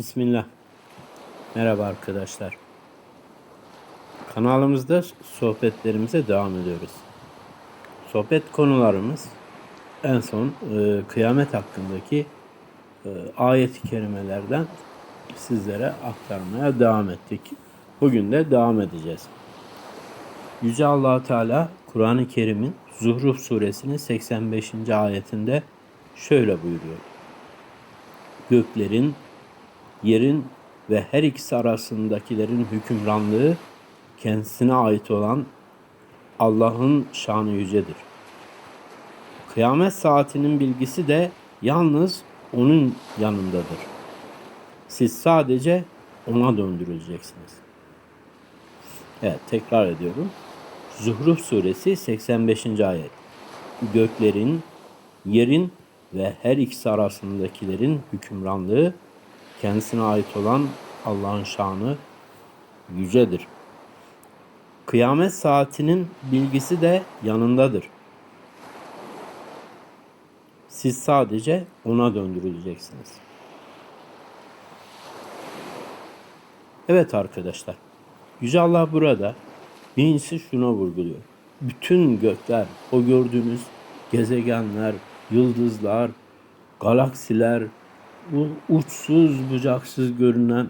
Bismillah. Merhaba arkadaşlar. Kanalımızda sohbetlerimize devam ediyoruz. Sohbet konularımız en son e, kıyamet hakkındaki e, ayet-i kerimelerden sizlere aktarmaya devam ettik. Bugün de devam edeceğiz. Yüce allah Teala Kur'an-ı Kerim'in Zuhruf suresinin 85. ayetinde şöyle buyuruyor. Göklerin, yerin ve her ikisi arasındakilerin hükümranlığı kendisine ait olan Allah'ın şanı yücedir. Kıyamet saatinin bilgisi de yalnız onun yanındadır. Siz sadece ona döndürüleceksiniz. Evet tekrar ediyorum. Zuhruf suresi 85. ayet. Göklerin, yerin ve her ikisi arasındakilerin hükümranlığı kendisine ait olan Allah'ın şanı yücedir. Kıyamet saatinin bilgisi de yanındadır. Siz sadece ona döndürüleceksiniz. Evet arkadaşlar. Yüce Allah burada birincisi şuna vurguluyor. Bütün gökler, o gördüğünüz gezegenler, yıldızlar, galaksiler, bu uçsuz bucaksız görünen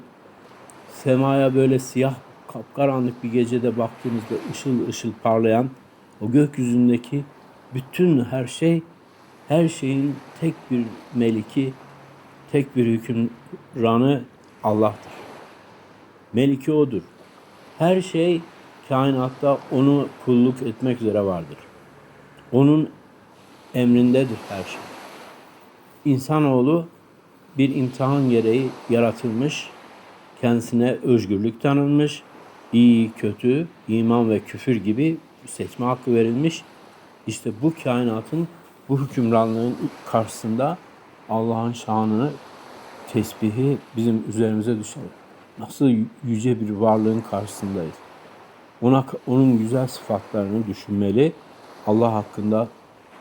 semaya böyle siyah kapkaranlık bir gecede baktığınızda ışıl ışıl parlayan o gökyüzündeki bütün her şey her şeyin tek bir meliki, tek bir hükümranı Allah'tır. Meliki odur. Her şey kainatta onu kulluk etmek üzere vardır. Onun emrindedir her şey. İnsanoğlu bir imtihan gereği yaratılmış, kendisine özgürlük tanınmış, iyi, kötü, iman ve küfür gibi seçme hakkı verilmiş. İşte bu kainatın, bu hükümranlığın karşısında Allah'ın şanını, tesbihi bizim üzerimize düşer. Nasıl yüce bir varlığın karşısındayız. Ona, onun güzel sıfatlarını düşünmeli. Allah hakkında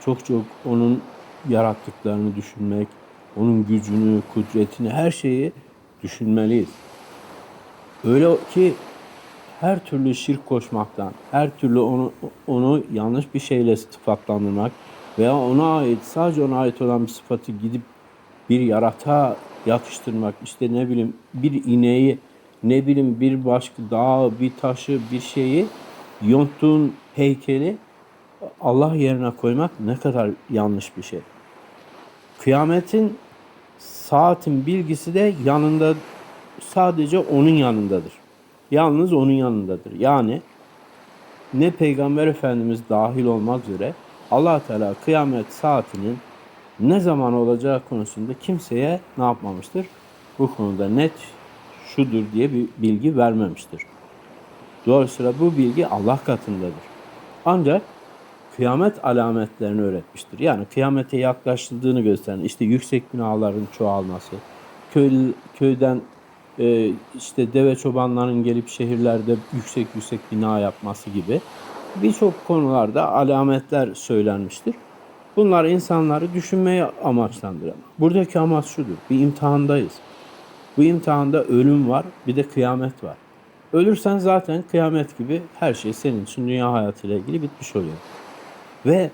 çok çok onun yarattıklarını düşünmek, onun gücünü, kudretini, her şeyi düşünmeliyiz. Öyle ki her türlü şirk koşmaktan, her türlü onu, onu yanlış bir şeyle sıfatlandırmak veya ona ait, sadece ona ait olan bir sıfatı gidip bir yaratığa yakıştırmak, işte ne bileyim bir ineği, ne bileyim bir başka dağı, bir taşı, bir şeyi yonttuğun heykeli Allah yerine koymak ne kadar yanlış bir şey. Kıyametin saatin bilgisi de yanında sadece onun yanındadır. Yalnız onun yanındadır. Yani ne Peygamber Efendimiz dahil olmak üzere allah Teala kıyamet saatinin ne zaman olacağı konusunda kimseye ne yapmamıştır? Bu konuda net şudur diye bir bilgi vermemiştir. Dolayısıyla bu bilgi Allah katındadır. Ancak kıyamet alametlerini öğretmiştir. Yani kıyamete yaklaşıldığını gösteren işte yüksek binaların çoğalması, köy, köyden e, işte deve çobanların gelip şehirlerde yüksek yüksek bina yapması gibi birçok konularda alametler söylenmiştir. Bunlar insanları düşünmeye amaçlandır. Buradaki amaç şudur. Bir imtihandayız. Bu imtihanda ölüm var, bir de kıyamet var. Ölürsen zaten kıyamet gibi her şey senin için dünya hayatıyla ilgili bitmiş oluyor. Ve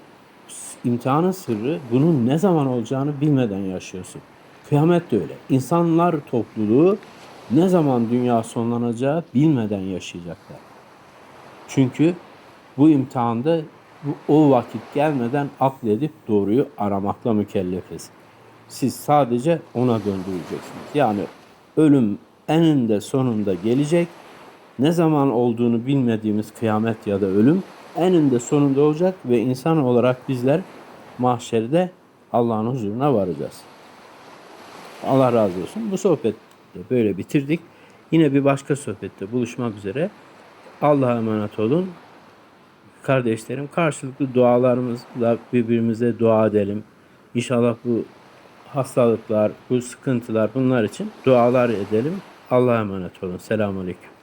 imtihanın sırrı bunun ne zaman olacağını bilmeden yaşıyorsun. Kıyamet de öyle. İnsanlar topluluğu ne zaman dünya sonlanacağı bilmeden yaşayacaklar. Çünkü bu imtihanda o vakit gelmeden akledip doğruyu aramakla mükellefiz. Siz sadece ona döndüreceksiniz. Yani ölüm eninde sonunda gelecek. Ne zaman olduğunu bilmediğimiz kıyamet ya da ölüm eninde sonunda olacak ve insan olarak bizler mahşerde Allah'ın huzuruna varacağız. Allah razı olsun. Bu sohbeti böyle bitirdik. Yine bir başka sohbette buluşmak üzere. Allah'a emanet olun. Kardeşlerim karşılıklı dualarımızla birbirimize dua edelim. İnşallah bu hastalıklar, bu sıkıntılar bunlar için dualar edelim. Allah'a emanet olun. Selamun Aleyküm.